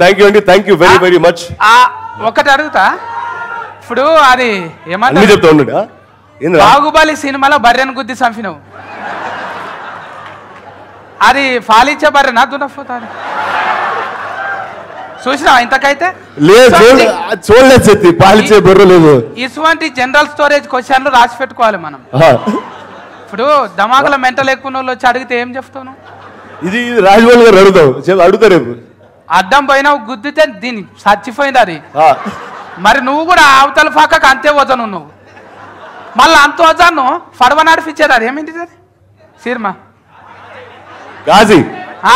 Thank you అండి thank you very very much ఒకటి అడుగుతా. ఇప్పుడు అది ఏమంటారు? చెప్తా ఉండు బాహుబలి సినిమాలో బర్రెను గుద్ది చంపినవు. అది ఫాలిచ్చే బర్రెనా దున్నపోతా చూసినావా ఇంతకైతే? లేదు చూడ చూడలేదు పాలిచ్చే బొర్ర లేదు. ఇటువంటి జనరల్ స్టోరేజ్ క్వశ్చన్లు రాసి పెట్టుకోవాలి మనం. ఇప్పుడు దమాకుల మెంటల్ ఎక్కువ వచ్చి అడిగితే ఏం చెప్తాను? ఇది రాజమౌళి గారు అడుగుతాం చెప్ అడ్డం పోయినావు గుద్దితే దీని చచ్చిపోయింది అది. మరి నువ్వు కూడా అవతల పక్కకు అంతే వజను నువ్వు. మళ్ళీ అంత వజాను పడవ నడిపించేది అది. ఏమిటి అది? సినిమా. గాజీ.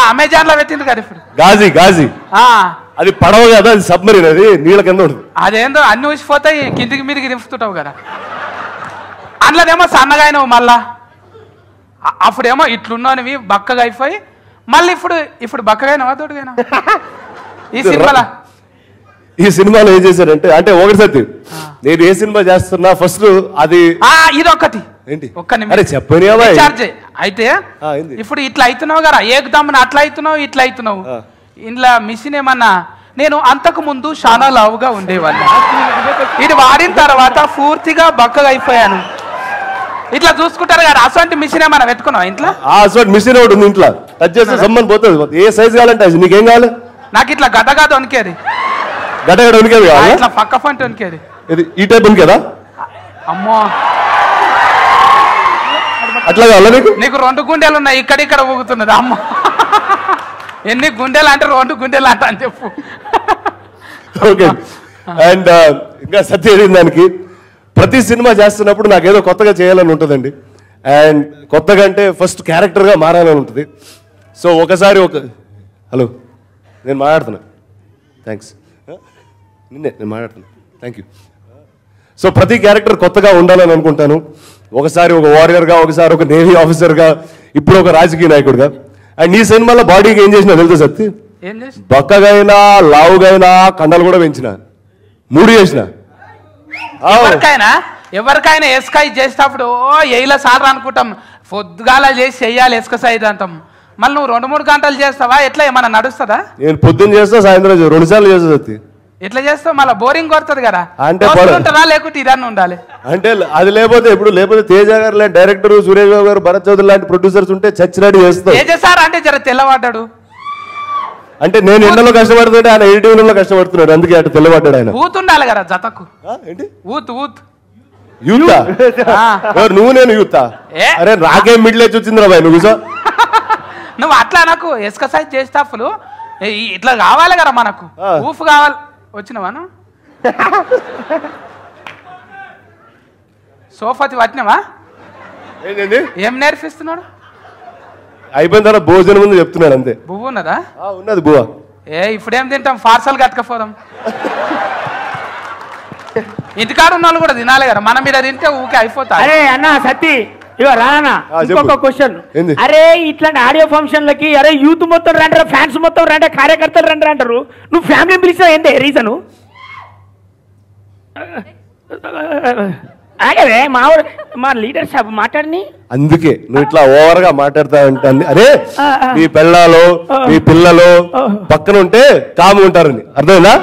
అమెజాన్లో పెట్టింది కదా ఇప్పుడు. గాజీ గాజీ. ఆ, అది పడవ కదా అది సబ్మరీన్ అది నీళ్ళ కింద ఉంటుంది. అదేందో అన్ని ఊసిపోతాయి కిందికి మీదికి దింపుతుంటావు కదా. అందులోనేమో సన్నగా అయినావు మళ్ళా. అప్పుడేమో ఇట్లున్నానివి బక్కగా అయిపోయి మళ్ళీ ఇప్పుడు ఇప్పుడు బక్కగా అయినావా తోడుగా ఈ సినిమాలో? ఈ సినిమాలో ఏం చేశారంటే అంటే ఒకటి సత్తి నేను ఏ సినిమా చేస్తున్నా ఫస్ట్ అది ఆ, ఇదొక్కటి. ఏంటి? ఒక్క నిమిషం. చెప్పని అయితే? ఇప్పుడు ఇట్లా అవుతున్నావు కదా ఏకదమ్మున అట్లా అవుతున్నావు ఇట్లా అవుతున్నావు. ఇంట్లో మిషన్ ఏమన్నా? నేను అంతకు ముందు చాలా లావుగా ఉండేవాడిని. ఇది వాడిన తర్వాత పూర్తిగా బక్కగా అయిపోయాను. ఇట్లా చూసుకుంటారు కదా అసలు మిషన్ ఏమన్నా పెట్టుకున్నావు ఇంట్లో? ఆ అసలు మిషన్ ఒకటి ఉంది ఇంట్లో. టచ్ చేస్తే సంబంధం పోతుంది. ఏ సైజ్ కావాలంటే అది నీకేం కావాలి? నాకు ఇట్లా వణికేది. గడ్డగడ ఉనికేది ఆ, కావాలా? ఇట్లా పక్క పంట వణికేది. ఇది ఈ టైప్ ఉంది కదా అమ్మో. అట్లా కావాలా నీకు? నీకు రెండు గుండెలు ఉన్నాయి ఇక్కడ ఇక్కడ ఊగుతున్నది అమ్మ. ఎన్ని గుండెలు అంటే రెండు గుండెలు అంట అని చెప్పు. ఓకే. అండ్ ఇంకా సత్య దానికి? ప్రతి సినిమా చేస్తున్నప్పుడు నాకు ఏదో కొత్తగా చేయాలని ఉంటుందండి. అండ్ కొత్తగా అంటే ఫస్ట్ క్యారెక్టర్గా మారాలని ఉంటుంది. సో ఒకసారి ఒక హలో నేను మాట్లాడుతున్నా. థ్యాంక్స్ నిన్నే నేను మాట్లాడుతున్నా. థ్యాంక్ యూ సో ప్రతి క్యారెక్టర్ కొత్తగా ఉండాలని అనుకుంటాను. ఒకసారి ఒక వారియర్గా ఒకసారి ఒక నేవీ ఆఫీసర్గా ఇప్పుడు ఒక రాజకీయ నాయకుడిగా. అండ్ ఈ సినిమాలో బాడీకి ఏం చేసినా తెలుసా సత్తి? బక్కగైనా లావుగైనా కండలు కూడా పెంచిన. మూడు చేసిన. ఎవరికైనా? ఎవరికైనా ఎస్కై చేసేటప్పుడు ఓ ఎయిల సార్ అనుకుంటాం. పొద్దుగాల చేసి చెయ్యాలి ఎస్కసైజ్ అంటాం మళ్ళీ నువ్వు రెండు మూడు గంటలు చేస్తావా? ఎట్లా ఏమన్నా నడుస్తుందా? నేను పొద్దున్న చేస్తా సాయంత్రం రెండు సార్లు చేస్తా సత్తి. ఎట్లా చేస్తావు? మళ్ళీ బోరింగ్ కొడుతుంది కదా. అంటే లేకుంటే ఇదన్నీ ఉండాలి. అంటే అది లేకపోతే ఇప్పుడు లేకపోతే తేజ గారు లాంటి డైరెక్టర్ సురేష్ బాబు గారు భరత్ చౌదరి లాంటి ప్రొడ్యూసర్స్ ఉంటే చచ్చినట్టు చేస్తాం ఏం చేశారు అంటే జర తెల్లవాడ్డాడు. అంటే నేను ఎండలో కష్టపడుతుంటే ఆయన ఎడిటింగ్లో కష్టపడుతున్నాడు. అందుకే అటు తెల్లబడ్డాడు ఆయన. ఊత్ ఉండాలి కదా జతకు. ఏంటి? ఊత్ ఊత్. యూత్ నువ్వు నేను యూత్? అరే నాకేం మిడిల్ ఏజ్ వచ్చిందిరా బాయ్ నువ్వు నువ్వు అట్లా నాకు ఎక్సర్సైజ్ చేసేటప్పుడు ఇట్లా కావాలి కదా మనకు. ఊఫ్ కావాలి. వచ్చినవాను సోఫాతి పట్టినవా? ఏంటండి? ఏం నేర్పిస్తున్నాడు? అయిపోయిన తర్వాత భోజనం ముందు చెప్తున్నాను అంతే. బువ్వు ఉన్నదా? ఆ, ఉన్నది బువా ఏ ఇప్పుడేం తింటాం? పార్సల్ కట్టుకపోదాం. ఇంటికాడ ఉన్న వాళ్ళు కూడా తినాలి కదా మన మీద తింటే ఊకే అయిపోతా అరే అన్న సత్తి ఇగో రానా. ఇంకొక క్వశ్చన్? అరే ఇట్లాంటి ఆడియో ఫంక్షన్లకి అరే యూత్ మొత్తం రంటారు ఫ్యాన్స్ మొత్తం రంటే కార్యకర్తలు రంటారు అంటారు నువ్వు ఫ్యామిలీ పిలిచినా ఏంటి రీజను ఆగవే మా ఊరు- మా లీడర్ సాబ్ మాట్లాడిని అందుకే నువ్వు ఇట్లా ఓవర్గా మాట్లాడతా అంటే అరే. మీ పిల్లలు. మీ పిల్లలు. పక్కన ఉంటే కాము ఉంటారని అర్థమైందా